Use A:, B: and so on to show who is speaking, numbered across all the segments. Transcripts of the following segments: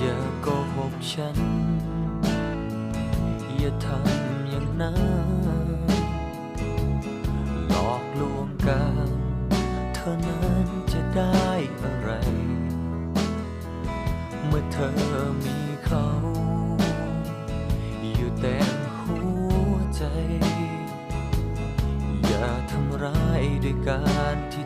A: อย่าโกหกฉัน อย่าทำอย่างนั้นหลอกลวงกันเธอนั้นจะได้อะไร เมื่อเธอมีเขา อยู่แต็หัวใจ อย่าทำร้ายด้วยการที่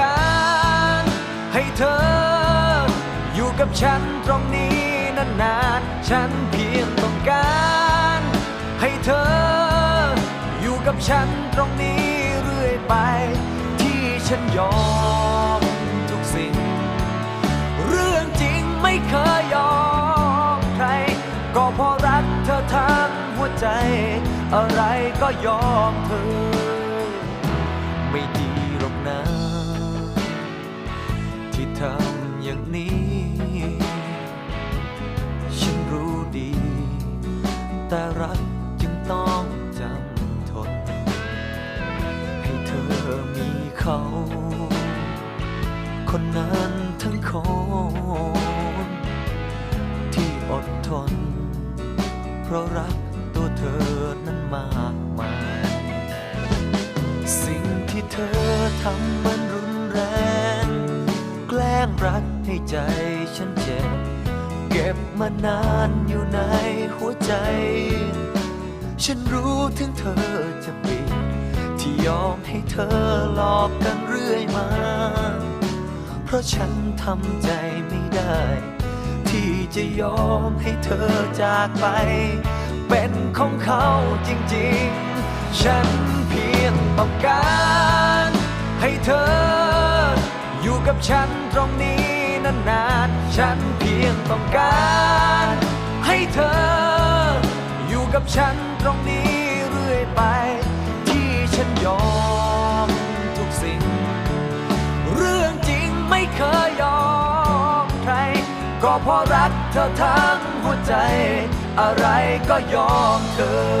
A: าร กับฉันตรงนี้นานๆ ฉันเพียงต้องการ ให้เธอ อยู่กับฉันตรงนี้เรื่อยไป ที่ฉันยอมทุกสิ่ง เรื่องจริงไม่เคยยอมใคร ก็เพราะรักเธอทั้งหัวใจ อะไรก็ยอมเธอ ไม่ดีหรอกนะ ที่ทำอย่างนี้ เขา คนนั้นทั้งคนที่อดทน เพราะรักตัวเธอนั้นมากมาย สิ่งที่เธอทำมันรุนแรง แกล้งรักให้ใจฉันเจ็บ เก็บมานานอยู่ในหัวใจ ฉันรู้ถึงเธอจะปิด ที่ยอมให้เธอหลอกกันเรื่อยมา เพราะฉันทำใจไม่ได้ ที่จะยอมให้เธอจากไป เป็นของเขาจริงๆ ฉันเพียงต้องการให้เธอ อยู่กับฉันตรงนี้นานๆ ฉันเพียงต้องการ ให้เธอ อยู่กับฉันตรงนี้ เคยยอมใคร ก็เพราะรักเธอทั้งหัวใจ อะไรก็ยอมเธอ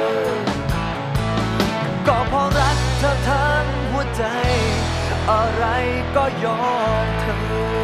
A: อะไรก็ยอมเธอ